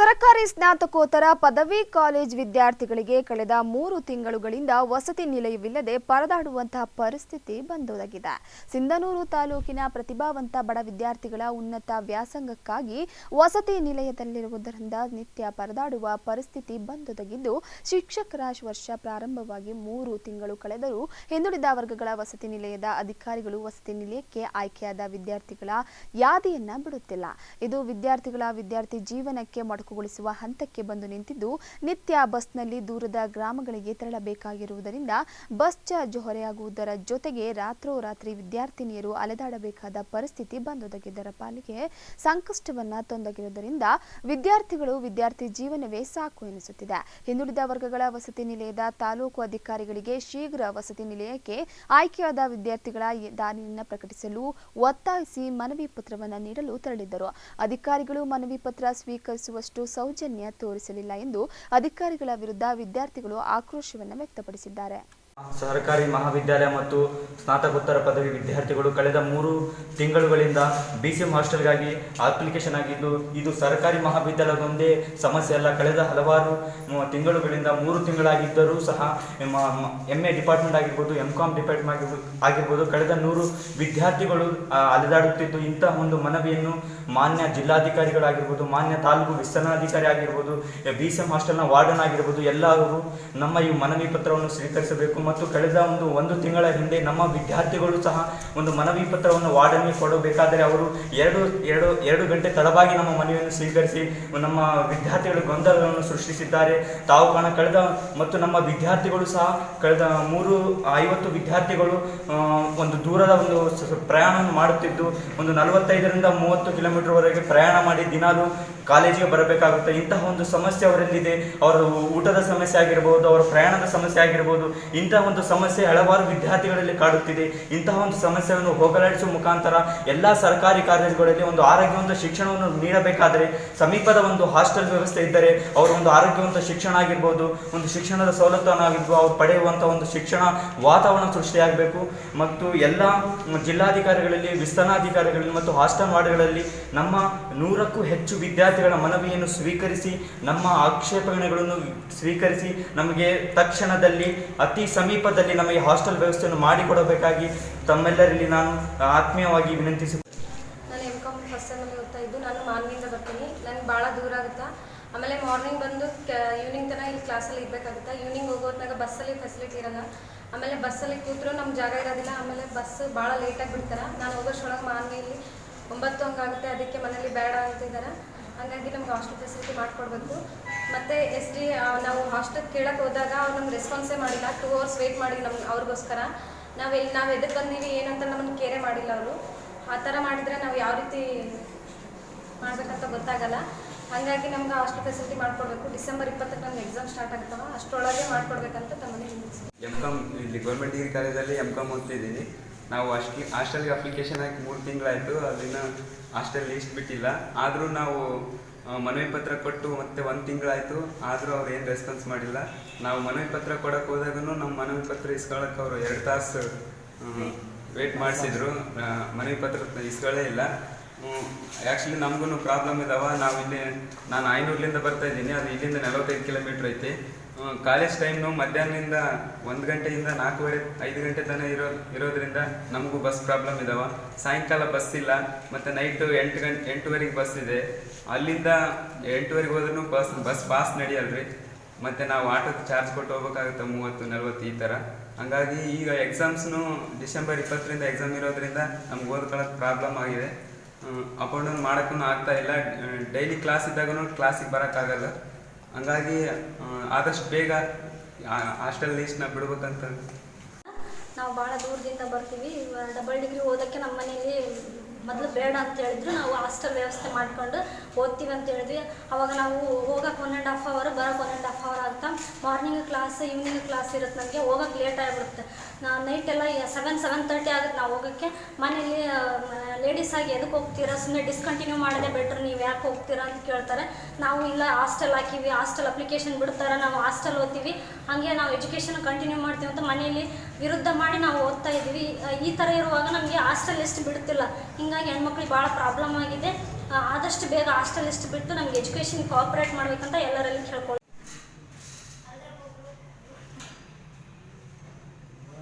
ಸರಕಾರಿ ಸ್ನಾತಕೋತ್ತರ ಪದವಿ ಕಾಲೇಜ್ ವಿದ್ಯಾರ್ಥಿಗಳಿಗೆ ಕಳೆದ ಮೂರು ತಿಂಗಳುಗಳಿಂದ ವಸತಿ ನಿಲಯವಿಲ್ಲದೆ ಪರದಾಡುವಂತಹ ಪರಿಸ್ಥಿತಿ ಬಂದೊದಗಿದೆ. ಸಿಂಧನೂರು ತಾಲೂಕಿನ ಪ್ರತಿಭಾವಂತ ಬಡ ವಿದ್ಯಾರ್ಥಿಗಳ ಉನ್ನತ ವ್ಯಾಸಂಗಕ್ಕಾಗಿ ವಸತಿ ನಿಲಯದಲ್ಲಿರುವುದರಿಂದ ನಿತ್ಯ ಪರದಾಡುವ ಪರಿಸ್ಥಿತಿ ಬಂದೊದಗಿದ್ದು, ಶಿಕ್ಷಕರ ವರ್ಷ ಪ್ರಾರಂಭವಾಗಿ ಮೂರು ತಿಂಗಳು ಕಳೆದರೂ ಹಿಂದುಳಿದ ವರ್ಗಗಳ ವಸತಿ ನಿಲಯದ ಅಧಿಕಾರಿಗಳು ವಸತಿ ನಿಲಯಕ್ಕೆ ಆಯ್ಕೆಯಾದ ವಿದ್ಯಾರ್ಥಿಗಳ ಯಾದಿಯನ್ನ ಬಿಡುತ್ತಿಲ್ಲ. ಇದು ವಿದ್ಯಾರ್ಥಿಗಳ ವಿದ್ಯಾರ್ಥಿ ಜೀವನಕ್ಕೆ ಮೊಡಕುಗೊಳಿಸುವ ಹಂತಕ್ಕೆ ಬಂದು ನಿಂತಿದ್ದು, ನಿತ್ಯ ಬಸ್ನಲ್ಲಿ ದೂರದ ಗ್ರಾಮಗಳಿಗೆ ತೆರಳಬೇಕಾಗಿರುವುದರಿಂದ ಬಸ್ ಚಾರ್ಜ್ ಹೊರೆಯಾಗುವುದರ ಜೊತೆಗೆ ರಾತ್ರೋರಾತ್ರಿ ವಿದ್ಯಾರ್ಥಿನಿಯರು ಅಲೆದಾಡಬೇಕಾದ ಪರಿಸ್ಥಿತಿ ಬಂದೊದಗಿದ್ದರ ಪಾಲಿಗೆ ಸಂಕಷ್ಟವನ್ನ ತೊಂದಗಿರುವುದರಿಂದ ವಿದ್ಯಾರ್ಥಿಗಳು ವಿದ್ಯಾರ್ಥಿ ಜೀವನವೇ ಸಾಕು ಎನಿಸುತ್ತಿದೆ. ಹಿಂದುಳಿದ ವರ್ಗಗಳ ವಸತಿ ನಿಲಯದ ತಾಲೂಕು ಅಧಿಕಾರಿಗಳಿಗೆ ಶೀಘ್ರ ವಸತಿ ನಿಲಯಕ್ಕೆ ಆಯ್ಕೆಯಾದ ವಿದ್ಯಾರ್ಥಿಗಳ ದಾನಿಯನ್ನು ಪ್ರಕಟಿಸಲು ಒತ್ತಾಯಿಸಿ ಮನವಿ ಪತ್ರವನ್ನು ನೀಡಲು ತೆರಳಿದ್ದರು. ಅಧಿಕಾರಿಗಳು ಮನವಿ ಪತ್ರ ಸ್ವೀಕರಿಸುವಷ್ಟು ಸೌಜನ್ಯ ತೋರಿಸಲಿಲ್ಲ ಎಂದು ಅಧಿಕಾರಿಗಳ ವಿರುದ್ಧ ವಿದ್ಯಾರ್ಥಿಗಳು ಆಕ್ರೋಶವನ್ನು ವ್ಯಕ್ತಪಡಿಸಿದ್ದಾರೆ. ಸಹಕಾರಿ ಮಹಾವಿದ್ಯಾಲಯ ಮತ್ತು ಸ್ನಾತಕೋತ್ತರ ಪದವಿ ವಿದ್ಯಾರ್ಥಿಗಳು ಕಳೆದ ಮೂರು ತಿಂಗಳುಗಳಿಂದ ಬಿ ಸಿ ಎಂ ಹಾಸ್ಟೆಲ್ಗಾಗಿ ಅಪ್ಲಿಕೇಶನ್ ಆಗಿದ್ದು, ಇದು ಸರ್ಕಾರಿ ಮಹಾವಿದ್ಯಾಲಯದೊಂದೇ ಸಮಸ್ಯೆ ಅಲ್ಲ. ಕಳೆದ ಹಲವಾರು ತಿಂಗಳುಗಳಿಂದ ಮೂರು ತಿಂಗಳಾಗಿದ್ದರೂ ಸಹ ಎಂ ಎ ಡಿಪಾರ್ಟ್ಮೆಂಟ್ ಆಗಿರ್ಬೋದು ಎಂ ಕಾಮ್ ಡಿಪಾರ್ಟ್ಮೆಂಟ್ ಆಗಿರ್ಬೋದು, ಕಳೆದ ನೂರು ವಿದ್ಯಾರ್ಥಿಗಳು ಅಲೆದಾಡುತ್ತಿದ್ದು ಇಂತಹ ಒಂದು ಮನವಿಯನ್ನು ಮಾನ್ಯ ಜಿಲ್ಲಾಧಿಕಾರಿಗಳಾಗಿರ್ಬೋದು, ಮಾನ್ಯ ತಾಲೂಕು ವಿಸ್ತರಣಾಧಿಕಾರಿ ಆಗಿರ್ಬೋದು ಬಿ ಸಿ ಎಂ ಹಾಸ್ಟೆಲ್ನ ವಾರ್ಡನ್ ಆಗಿರ್ಬೋದು, ಎಲ್ಲರೂ ನಮ್ಮ ಈ ಮನವಿ ಪತ್ರವನ್ನು ಸ್ವೀಕರಿಸಬೇಕು ಮತ್ತು ಕಳೆದ ಒಂದು ಒಂದು ತಿಂಗಳ ಹಿಂದೆ ನಮ್ಮ ವಿದ್ಯಾರ್ಥಿಗಳು ಸಹ ಒಂದು ಮನವಿ ಪತ್ರವನ್ನು ವಾರ್ಡನ್ಗೆ ಕೊಡಬೇಕಾದರೆ ಅವರು ಎರಡು ಎರಡು ಎರಡು ಗಂಟೆ ತಡವಾಗಿ ನಮ್ಮ ಮನವಿಯನ್ನು ಸ್ವೀಕರಿಸಿ ನಮ್ಮ ವಿದ್ಯಾರ್ಥಿಗಳು ಗೊಂದಲವನ್ನು ಸೃಷ್ಟಿಸಿದ್ದಾರೆ. ತಾವು ಕಾಣ, ಕಳೆದ ಮತ್ತು ನಮ್ಮ ವಿದ್ಯಾರ್ಥಿಗಳು ಸಹ ಕಳೆದ ಮೂರು, ಐವತ್ತು ವಿದ್ಯಾರ್ಥಿಗಳು ಒಂದು ದೂರದ ಒಂದು ಪ್ರಯಾಣವನ್ನು ಮಾಡುತ್ತಿದ್ದು, ಒಂದು ನಲವತ್ತೈದರಿಂದ ಮೂವತ್ತು ಕಿಲೋಮೀಟರ್ವರೆಗೆ ಪ್ರಯಾಣ ಮಾಡಿ ದಿನಾಲು ಕಾಲೇಜಿಗೆ ಬರಬೇಕಾಗುತ್ತೆ. ಇಂತಹ ಒಂದು ಸಮಸ್ಯೆ ಅವರಲ್ಲಿದೆ. ಅವರ ಊಟದ ಸಮಸ್ಯೆ ಆಗಿರ್ಬೋದು, ಅವರ ಪ್ರಯಾಣದ ಸಮಸ್ಯೆ ಆಗಿರ್ಬೋದು, ಇಂತಹ ಒಂದು ಸಮಸ್ಯೆ ಹಲವಾರು ವಿದ್ಯಾರ್ಥಿಗಳಲ್ಲಿ ಕಾಡುತ್ತಿದೆ. ಇಂತಹ ಒಂದು ಸಮಸ್ಯೆಯನ್ನು ಹೋಗಲಾಡಿಸುವ ಮುಖಾಂತರ ಎಲ್ಲ ಸರ್ಕಾರಿ ಕಾಲೇಜುಗಳಲ್ಲಿ ಒಂದು ಆರೋಗ್ಯವಂತ ಶಿಕ್ಷಣವನ್ನು ನೀಡಬೇಕಾದರೆ ಸಮೀಪದ ಒಂದು ಹಾಸ್ಟೆಲ್ ವ್ಯವಸ್ಥೆ ಇದ್ದರೆ ಅವರು ಒಂದು ಆರೋಗ್ಯವಂತ ಶಿಕ್ಷಣ ಆಗಿರ್ಬೋದು, ಒಂದು ಶಿಕ್ಷಣದ ಸವಲತ್ತನ್ನು ಆಗಿರ್ಬೋದು, ಅವ್ರು ಪಡೆಯುವಂಥ ಒಂದು ಶಿಕ್ಷಣ ವಾತಾವರಣ ಸೃಷ್ಟಿಯಾಗಬೇಕು. ಮತ್ತು ಎಲ್ಲ ಜಿಲ್ಲಾಧಿಕಾರಿಗಳಲ್ಲಿ, ವಿಸ್ತರಣಾಧಿಕಾರಿಗಳಲ್ಲಿ ಮತ್ತು ಹಾಸ್ಟೆಲ್ ವಾರ್ಡ್ಗಳಲ್ಲಿ ನಮ್ಮ ನೂರಕ್ಕೂ ಹೆಚ್ಚು ವಿದ್ಯಾರ್ಥಿಗಳ ಮನವಿಯನ್ನು ಸ್ವೀಕರಿಸಿ, ನಮ್ಮ ಆಕ್ಷೇಪಣೆಗಳನ್ನು ಸ್ವೀಕರಿಸಿ, ನಮಗೆ ತಕ್ಷಣದಲ್ಲಿ ಅತಿ ಸಮೀಪದಲ್ಲಿ ನಮಗೆ ಹಾಸ್ಟೆಲ್ ವ್ಯವಸ್ಥೆಯನ್ನು ಮಾಡಿಕೊಡಬೇಕಾಗಿ ತಮ್ಮೆಲ್ಲರಲ್ಲಿ ನಾನು ಆತ್ಮೀಯವಾಗಿ ವಿನಂತಿಸಿ ನಾನು ಎಂ ಕಾಮ್ ಫಸ್ಟ್ ಅಲ್ಲಿ ಓದ್ತಾ ಇದ್ದು, ನಾನು ಮಾನ್ವಿಯಿಂದ ಬರ್ತೀನಿ. ನನಗೆ ಭಾಳ ದೂರ ಆಗುತ್ತಾ? ಆಮೇಲೆ ಮಾರ್ನಿಂಗ್ ಬಂದು ಈವ್ನಿಂಗ್ ತನಕ ಇಲ್ಲಿ ಕ್ಲಾಸಲ್ಲಿ ಇರಬೇಕಾಗುತ್ತೆ? ಈವ್ನಿಂಗ್ ಹೋಗೋದ್ನಾಗ ಬಸ್ಸಲ್ಲಿ ಫೆಸಿಲಿಟಿ ಇರಲ್ಲ. ಆಮೇಲೆ ಬಸ್ಸಲ್ಲಿ ಕೂತರೂ ನಮ್ಮ ಜಾಗ ಇರೋದಿಲ್ಲ. ಆಮೇಲೆ ಬಸ್ ಭಾಳ ಲೇಟಾಗಿ ಬಿಡ್ತಾರೆ. ನಾನು ಹೋಗೋಷ್ಟೊಳಗೆ ಮಾನ್ವಿಯಲ್ಲಿ ಒಂಬತ್ತು ಹಂಗಾಗುತ್ತೆ ಅದಕ್ಕೆ ಮನೇಲಿ ಬೇಡ ಅಂತಿದ್ದಾರೆ ಹಾಗಾಗಿ ನಮ್ಗೆ ಹಾಸ್ಟೆಲ್ ಫೆಸಿಲಿಟಿ ಮಾಡಿಕೊಡ್ಬೇಕು. ಮತ್ತೆ ಎಸ್ ಡಿ ನಾವು ಹಾಸ್ಟೆಲ್ ಕೇಳಕ್ಕೆ ಹೋದಾಗ ಅವ್ರು ನಮ್ಗೆ ರೆಸ್ಪಾನ್ಸೇ ಮಾಡಿಲ್ಲ. ಟೂ ಅವರ್ಸ್ ವೇಟ್ ಮಾಡಿ ನಮ್ಗೆ ಅವ್ರಿಗೋಸ್ಕರ. ನಾವು ಎಲ್ಲಿ ನಾವು ಎದಕ್ಕೆ ಬಂದೀವಿ, ಏನಂತ ನಮ್ಮನ್ನು ಕೇರೆ ಮಾಡಿಲ್ಲ ಅವರು. ಆ ಥರ ಮಾಡಿದರೆ ನಾವು ಯಾವ ರೀತಿ ಮಾಡ್ಬೇಕಂತ ಗೊತ್ತಾಗಲ್ಲ. ಹಾಗಾಗಿ ನಮ್ಗೆ ಹಾಸ್ಟೆಲ್ ಫೆಸಿಲಿಟಿ ಮಾಡ್ಕೊಡ್ಬೇಕು. ಡಿಸೆಂಬರ್ ಇಪ್ಪತ್ತಕ್ಕೆ ನಮ್ಗೆ ಎಕ್ಸಾಮ್ ಸ್ಟಾರ್ಟ್ ಆಗ್ತಾವ ಅಷ್ಟರೊಳಗೆ ಮಾಡ್ಕೊಡ್ಬೇಕಂತ ತಮ್ಮಲ್ಲಿ ಎಂ ಕಾಮ್ ಇಲ್ಲಿ ಗೌರ್ಮೆಂಟ್ ಡಿಗ್ರಿ ಕಾಲೇಜಲ್ಲಿ ಎಂ ಕಾಮ್ ಓದ್ತಿದ್ದೀನಿ. ನಾವು ಅಷ್ಟು ಹಾಸ್ಟೆಲ್ಗೆ ಅಪ್ಲಿಕೇಶನ್ ಹಾಕಿ ಮೂರು ತಿಂಗಳಾಯಿತು, ಅಲ್ಲಿನ ಹಾಸ್ಟೆಲ್ ಲೀಸ್ಟ್ ಬಿಟ್ಟಿಲ್ಲ. ಆದರೂ ನಾವು ಮನವಿ ಪತ್ರ ಕೊಟ್ಟು ಮತ್ತೆ ಒಂದು ತಿಂಗಳಾಯಿತು. ಆದರೂ ಅವ್ರು ಏನು ರೆಸ್ಪಾನ್ಸ್ ಮಾಡಿಲ್ಲ. ನಾವು ಮನವಿ ಪತ್ರ ಕೊಡೋಕೆ ಹೋದಾಗೂ ನಮ್ಮ ಮನವಿ ಪತ್ರ ಇಸ್ಕೊಳಕ್ಕೆ ಅವರು ಎರಡು ತಾಸು ವೇಟ್ ಮಾಡಿಸಿದ್ರು. ಮನವಿ ಪತ್ರ ಇಸ್ಕೊಳ್ಳೇ ಇಲ್ಲ. ಆ್ಯಕ್ಚುಲಿ ನಮಗೂ ಪ್ರಾಬ್ಲಮ್ ಇದಾವೆ. ನಾವು ಇಲ್ಲಿ, ನಾನು ಐನೂರ್ಲಿಂದ ಬರ್ತಾ ಇದ್ದೀನಿ. ಅದು ಇಲ್ಲಿಂದ ನಲವತ್ತೈದು ಕಿಲೋಮೀಟ್ರ್ ಐತಿ. ಕಾಲೇಜ್ ಟೈಮ್ನು ಮಧ್ಯಾಹ್ನದಿಂದ ಒಂದು ಗಂಟೆಯಿಂದ ನಾಲ್ಕೂವರೆ, ಐದು ಗಂಟೆ ತನಕ ಇರೋ, ಇರೋದ್ರಿಂದ ನಮಗೂ ಬಸ್ ಪ್ರಾಬ್ಲಮ್ ಇದಾವೆ. ಸಾಯಂಕಾಲ ಬಸ್ ಇಲ್ಲ, ಮತ್ತು ನೈಟು ಎಂಟು ಗಂಟೆ ಎಂಟುವರೆಗೆ ಬಸ್ ಇದೆ. ಅಲ್ಲಿಂದ ಎಂಟುವರೆಗೆ ಹೋದ್ರೂ ಬಸ್ ಬಸ್ ಪಾಸ್ ನಡೆಯಲ್ರಿ. ಮತ್ತು ನಾವು ಆಟೋ ಚಾರ್ಜ್ ಕೊಟ್ಟು ಹೋಗ್ಬೇಕಾಗುತ್ತೆ ಮೂವತ್ತು, ನಲವತ್ತು ಈ ಥರ ಹಂಗಾಗಿ ಈಗ ಎಕ್ಸಾಮ್ಸ್ನು ಡಿಸೆಂಬರ್ ಇಪ್ಪತ್ತರಿಂದ ಎಕ್ಸಾಮ್ ಇರೋದ್ರಿಂದ ನಮ್ಗೆ ಓದ್ಕೊಳ್ಳೋಕೆ ಪ್ರಾಬ್ಲಮ್ ಆಗಿದೆ. ಅಪ್ ಆ್ಯಂಡ್ ಡೌನ್ ಮಾಡೋಕ್ಕೂ ಆಗ್ತಾ ಇಲ್ಲ. ಡೈಲಿ ಕ್ಲಾಸ್ ಇದ್ದಾಗೂ ಕ್ಲಾಸಿಗೆ ಬರೋಕ್ಕಾಗಲ್ಲ ಹಂಗಾಗಿ ಆದಷ್ಟು ಬೇಗ ಹಾಸ್ಟೆಲ್ ಲೀಸ್ಟ್ನ ಬಿಡ್ಬೇಕಂತ. ನಾವು ಭಾಳ ದೂರದಿಂದ ಬರ್ತೀವಿ. ಡಬಲ್ ಡಿಗ್ರಿ ಓದೋಕ್ಕೆ ನಮ್ಮ ಮನೇಲಿ ಮೊದಲು ಬೇಡ ಅಂತ ಹೇಳಿದ್ರು, ನಾವು ಹಾಸ್ಟೆಲ್ ವ್ಯವಸ್ಥೆ ಮಾಡ್ಕೊಂಡು ಓದ್ತೀವಿ ಅಂತ ಹೇಳಿದ್ವಿ. ಅವಾಗ ನಾವು ಹೋಗಕ್ಕೆ ಒನ್ ಆ್ಯಂಡ್ ಹಾಫ್ ಅವರ್ ಬರೋಕ್ಕೆ ಒನ್ ಆ್ಯಂಡ್ ಹಾಫ್ ಅವರ್ ಅಂತ ಮಾರ್ನಿಂಗ್ ಕ್ಲಾಸ್ ಈವ್ನಿಂಗ್ ಕ್ಲಾಸ್ ಇರುತ್ತೆ ನಮಗೆ ಹೋಗಕ್ಕೆ ಲೇಟ್ ಆಗಿಬಿಡುತ್ತೆ. ನಾ ನೈಟ್ ಎಲ್ಲ ಸೆವೆನ್ ಸೆವೆನ್ ತರ್ಟಿ ಆಗುತ್ತೆ ನಾವು ಹೋಗೋಕ್ಕೆ. ಮನೇಲಿ ಲೇಡೀಸ್ ಆಗಿ ಎದಕ್ಕೆ ಹೋಗ್ತೀರಾ? ಸುಮ್ಮನೆ ಡಿಸ್ಕಂಟಿನ್ಯೂ ಮಾಡಿದೆ ಬೆಟ್ರ್ ನೀವು ಯಾಕೆ ಹೋಗ್ತೀರಾ ಅಂತ ಕೇಳ್ತಾರೆ. ನಾವು ಇಲ್ಲ ಹಾಸ್ಟೆಲ್ ಹಾಕಿವಿ ಹಾಸ್ಟೆಲ್ ಅಪ್ಲಿಕೇಶನ್ ಬಿಡ್ತಾರೆ? ನಾವು ಹಾಸ್ಟೆಲ್ ಓದ್ತೀವಿ. ಹಾಗೆ ನಾವು ಎಜುಕೇಷನ್ ಕಂಟಿನ್ಯೂ ಮಾಡ್ತೀವಿ ಅಂತ ಮನೆಯಲ್ಲಿ ವಿರುದ್ಧ ಮಾಡಿ ನಾವು ಓದ್ತಾ ಇದ್ದೀವಿ. ಈ ಥರ ಇರುವಾಗ ನಮಗೆ ಹಾಸ್ಟೆಲ್ ಎಷ್ಟು ಬಿಡ್ತಿಲ್ಲ. ಹಿಂಗಾಗಿ ಹೆಣ್ಮಕ್ಳಿಗೆ ಭಾಳ ಪ್ರಾಬ್ಲಮ್ ಆಗಿದೆ. ಆದಷ್ಟು ಬೇಗ ಹಾಸ್ಟೆಲ್ ಇಷ್ಟು ಬಿಟ್ಟು ನಮ್ಗೆ ಎಜುಕೇಶನ್ ಕೋಆಪ್ರೇಟ್ ಮಾಡ್ಬೇಕಂತ ಎಲ್ಲರಲ್ಲಿ ಕೇಳ್ಕೊಳ್ತೀನಿ.